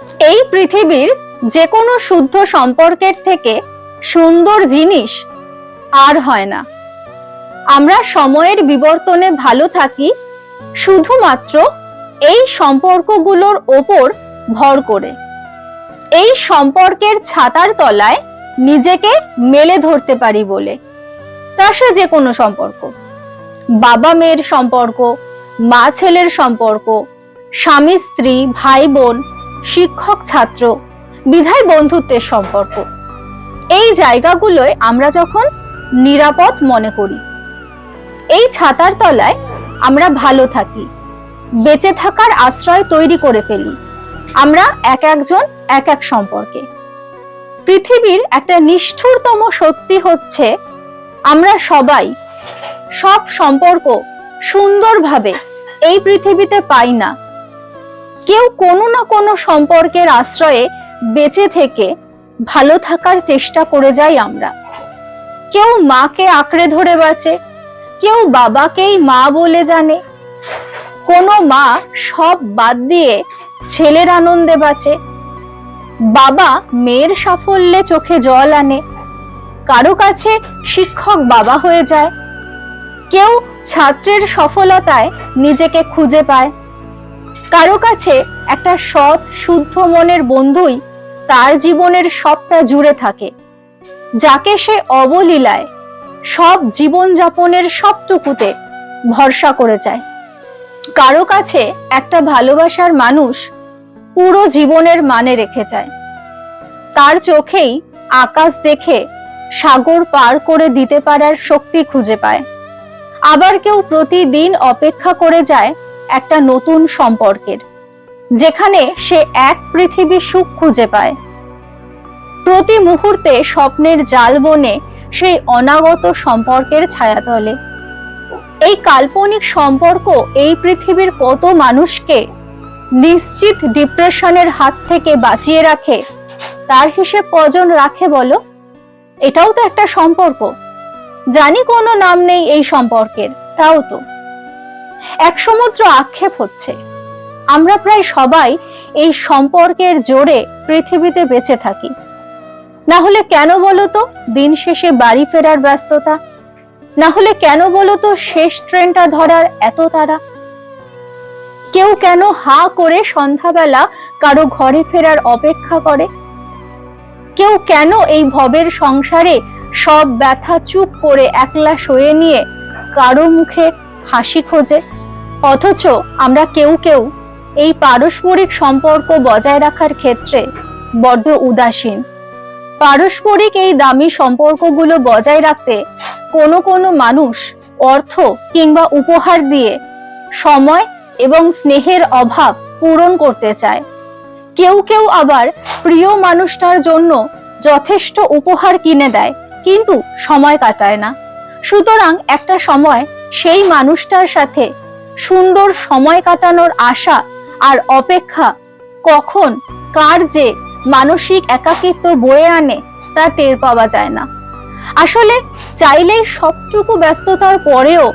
এই পৃথিবীর যে কোনো শুদ্ধ সম্পর্কের থেকে সুন্দর জিনিস আর হয় না। আমরা সময়ের বিবর্তনে ভালো থাকি শুধুমাত্র এই সম্পর্কগুলোর ওপর ভর করে। এই সম্পর্কের ছাতার তলায় নিজেকে মেলে ধরতে পারি বলে। তা সে যে কোনো সম্পর্ক। বাবা মেয়ের সম্পর্ক, মা ছেলের সম্পর্ক, স্বামী, স্ত্রী, ভাই, বোন শিক্ষক ছাত্র, বিধায় বন্ধুত্বের সম্পর্ক। এই জায়গাগুলোয় আমরা যখন নিরাপদ মনে করি, এই ছাতার তলায় আমরা ভালো থাকি, বেঁচে থাকার আশ্রয় তৈরি করে ফেলি, আমরা এক একজন, এক এক সম্পর্কে। পৃথিবীর একটা নিষ্ঠুরতম সত্যি হচ্ছে আমরা সবাই, সব সম্পর্ক সুন্দরভাবে এই পৃথিবীতে পাই না। কেউ কোনো না কোনো সম্পর্কের আশ্রয়ে বেঁচে থেকে ভালো থাকার চেষ্টা করে যাই আমরা। কেউ মাকে আঁকড়ে ধরে বাঁচে, কেউ বাবাকেই মা বলে জানে। কোনো মা সব বাদ দিয়ে ছেলের আনন্দে বাঁচে। বাবা মেয়ের সাফল্যে চোখে জল আনে। কারও কাছে শিক্ষক বাবা হয়ে যায়। কেউ ছাত্রের সফলতায় নিজেকে খুঁজে পায়। কারও কাছে একটা সৎ, শুদ্ধ মনের বন্ধুই তার জীবনের সবটা জুড়ে থাকে। যাকে সে অবলীলায়, সব জীবনযাপনের সবটুকুতে ভরসা করে যায়। কারও কাছে একটা ভালোবাসার মানুষ পুরো জীবনের মানে রেখে যায়। তার চোখেই আকাশ দেখে সাগর পার করে দিতে পারার শক্তি খুঁজে পায়। আবার কেউ প্রতিদিন অপেক্ষা করে যায় একটা নতুন সম্পর্কের, যেখানে সে এক পৃথিবী সুখ খুঁজে পায়। প্রতি মুহূর্তে স্বপ্নের জাল বনে সেই অনাগত সম্পর্কের ছায়াতলে। এই কাল্পনিক সম্পর্ক এই পৃথিবীর কত মানুষকে নিশ্চিত ডিপ্রেশনের হাত থেকে বাঁচিয়ে রাখে, তার হিসেব কজন রাখে বলো? এটাও তো একটা সম্পর্ক। জানি কোনো নাম নেই এই সম্পর্কের, তাও তো। এক সমুদ্র আক্ষেপ হচ্ছে। আমরা প্রায় সবাই এই সম্পর্কের জোরে পৃথিবীতে বেঁচে থাকি। না হলে কেন বলো তো দিন শেষে বাড়ি ফেরার ব্যস্ততা? না হলে কেন বলো তো শেষ ট্রেনটা ধরার এত তারা কেউ কেন হা করে সন্ধ্যাবেলা কারও ঘরে ফেরার অপেক্ষা করে? কেউ কেন এই ভবের সংসারে সব ব্যথা চুপ করে একলা সয়ে নিয়ে কারও মুখে হাসি খোঁজে। অথচ আমরা কেউ কেউ এই পারস্পরিক সম্পর্ক বজায় রাখার ক্ষেত্রে বড্ড উদাসীন। পারস্পরিক এই দামি সম্পর্কগুলো বজায় রাখতে কোনো কোনো মানুষ অর্থ কিংবা উপহার দিয়ে সময় এবং স্নেহের অভাব পূরণ করতে চায়। কেউ কেউ আবার প্রিয় মানুষটার জন্য যথেষ্ট উপহার কিনে দেয়, কিন্তু সময় কাটায় না। সুতরাং একটা সময় সেই মানুষটার সাথে সুন্দর সময় কাটানোর আশা আর অপেক্ষা কখন, কার যে মানসিক একাকিত্ব বয়ে আনে তা টের পাওয়া যায় না। আসলে চাইলেই সবটুকু ব্যস্ততার পরেও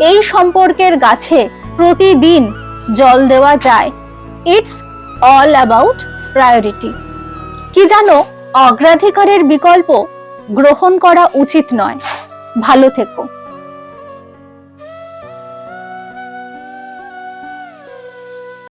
এই সম্পর্কের গাছে প্রতিদিন জল দেওয়া যায়। ইটস অল অ্যাবাউট প্রায়োরিটি কি জানো, অগ্রাধিকারের বিকল্প গ্রহণ করা উচিত নয়। ভালো থেকো।